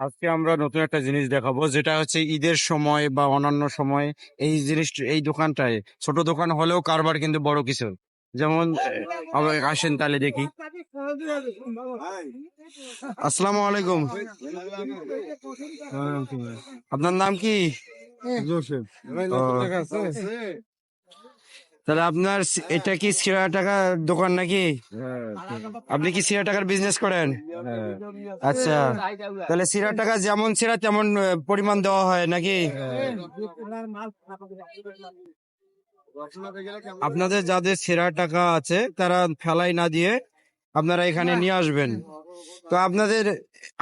আজকে আমরা নতুন একটা জিনিস দেখাবো যেটা হচ্ছে ঈদের সময় বা অন্যান্য সময় এই জিনিস এই দোকানটায় ছোট দোকান হলেও কারবার কিন্তু বড় কিছু। যেমন আসেন তাহলে দেখি। আসসালামু আলাইকুম। আপনার নাম কি। তাহলে আপনার এটা কি সিরা টাকার দোকান নাকি? আপনি কি সিরা টাকার বিজনেস করেন? আচ্ছা তাহলে সিরা টাকা যেমন সিরা তেমন পরিমাণ দেওয়া হয় নাকি? আপনাদের যাদের সেরা টাকা আছে তারা ফেলাই না দিয়ে আপনারা এখানে নিয়ে আসবেন। তো আপনাদের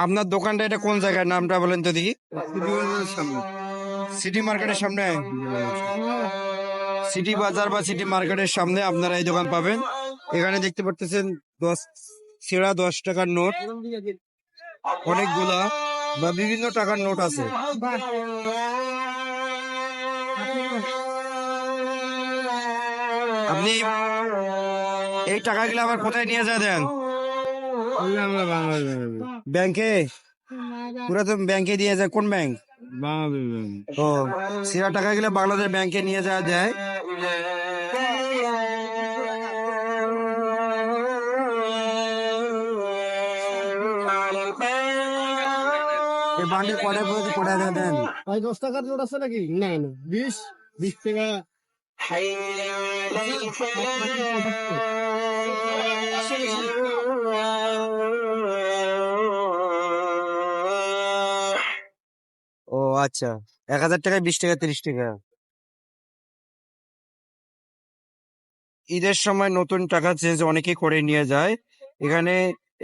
আপনার দোকানটা এটা কোন জায়গায় নামটা বলেন তো দেখি। সিটি মার্কেটের সামনে। সিটি বাজার বা সিটি মার্কেটের সামনে আপনারা এই দোকান পাবেন। এখানে দেখতে পারতেছেন দশ সেরা দশ টাকার নোট। অনেকগুলা বা বিভিন্ন টাকার নোট আছে। আপনি এই টাকাগুলো আবার কোথায় নিয়ে যা দেন ব্যাংকে। পুরাতন ব্যাংকে দিয়ে যায়। কোন ব্যাংক? বাংলাদেশ ও সেরা টাকাগুলো বাংলাদেশ ব্যাংকে নিয়ে যাওয়া যায়। এই বান্ডিল কটা করে দেন? ভাই দশ টাকার নোট আছে নাকি? না না বিশ বিশ টাকা। ও আচ্ছা। এক হাজার টাকায় বিশ টাকা তিরিশ টাকা। ঈদের সময় নতুন টাকা চেঞ্জ অনেকে করে নিয়ে যায়। এখানে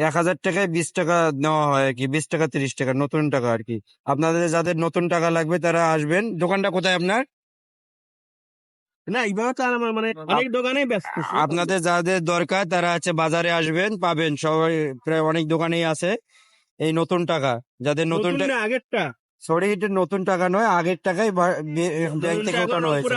এক হাজার টাকায় বিশ টাকা নেওয়া হয় আর কি বিশ টাকা তিরিশ টাকা নতুন টাকা আর কি আপনাদের যাদের নতুন টাকা লাগবে তারা আসবেন। দোকানটা কোথায় আপনার? না এইভাবে তো আমার মানে অনেক দোকানেই ব্যস্ত আপনাদের যাদের দরকার তারা আছে বাজারে আসবেন পাবেন। সবাই প্রায় অনেক দোকানেই আছে এই নতুন টাকা। যাদের নতুন টাকা আগেরটা। সরি এটা নতুন টাকা নয় আগের টাকাই ব্যাংক থেকে ওঠানো হয়েছে।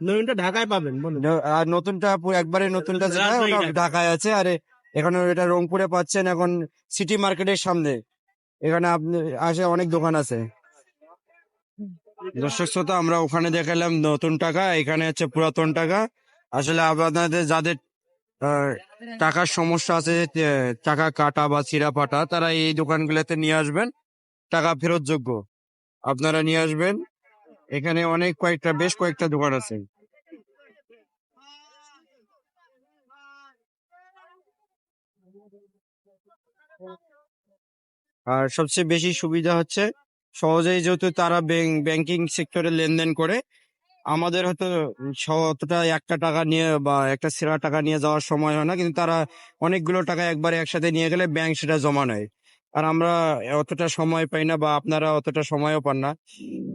নতুনটা ঢাকায় পাবেন বলুন। আর নতুনটা পুরো একবারে নতুনটা যেটা ওটা ঢাকায় আছে আর এখন এটা রংপুরে পাচ্ছেন এখন সিটি মার্কেটের সামনে। এখানে আপনি আসে অনেক দোকান আছে। দর্শক শ্রোতা আমরা ওখানে দেখালাম নতুন টাকা এখানে হচ্ছে পুরাতন টাকা। আসলে আপনাদের যাদের আহ, টাকার সমস্যা আছে টাকা কাটা বা চিরা ফাটা তারা এই দোকানগুলোতে নিয়ে আসবেন। টাকা ফেরত যোগ্য। আপনারা নিয়ে আসবেন। এখানে অনেক কয়েকটা, বেশ কয়েকটা দোকান আছে। আর সবচেয়ে বেশি সুবিধা হচ্ছে, সহজেই যেহেতু তারা ব্যাংকিং সেক্টরে লেনদেন করে, আমাদের হয়তো অতটা একটা টাকা নিয়ে বা একটা সেরা টাকা নিয়ে যাওয়ার সময় হয় না, কিন্তু তারা অনেকগুলো টাকা একবারে একসাথে নিয়ে গেলে ব্যাংক সেটা জমা নেয়। আর আমরা অতটা সময় পাই না বা আপনারা অতটা সময়ও পান না।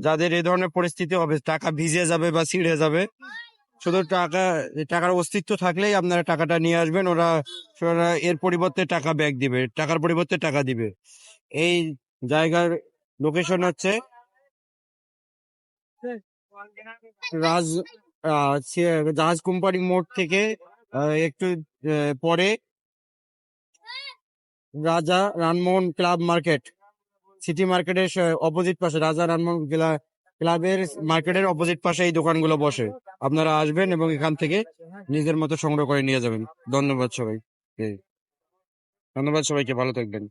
যাদের এই ধরনের পরিস্থিতি হবে, টাকা ভিজে যাবে বা ছিঁড়ে যাবে, শুধু টাকা, টাকার অস্তিত্ব থাকলেই আপনারা টাকাটা নিয়ে আসবেন, ওরা এর পরিবর্তে টাকা ব্যাক দিবে, টাকার পরিবর্তে টাকা দিবে। এই জায়গার লোকেশন হচ্ছে রাজ জাহাজ কোম্পানি মোড় থেকে একটু পরে Raja Rammohan club market. City মার্কেটের অপোজিট পাশে রাজা রানমোহন ক্লা- ক্লাবের মার্কেটের অপোজিট পাশে এই দোকানগুলো বসে। আপনারা আসবেন এবং এখান থেকে নিজের মতো সংগ্রহ করে নিয়ে যাবেন। ধন্যবাদ সবাই ধন্যবাদ সবাইকে, ভালো থাকবেন।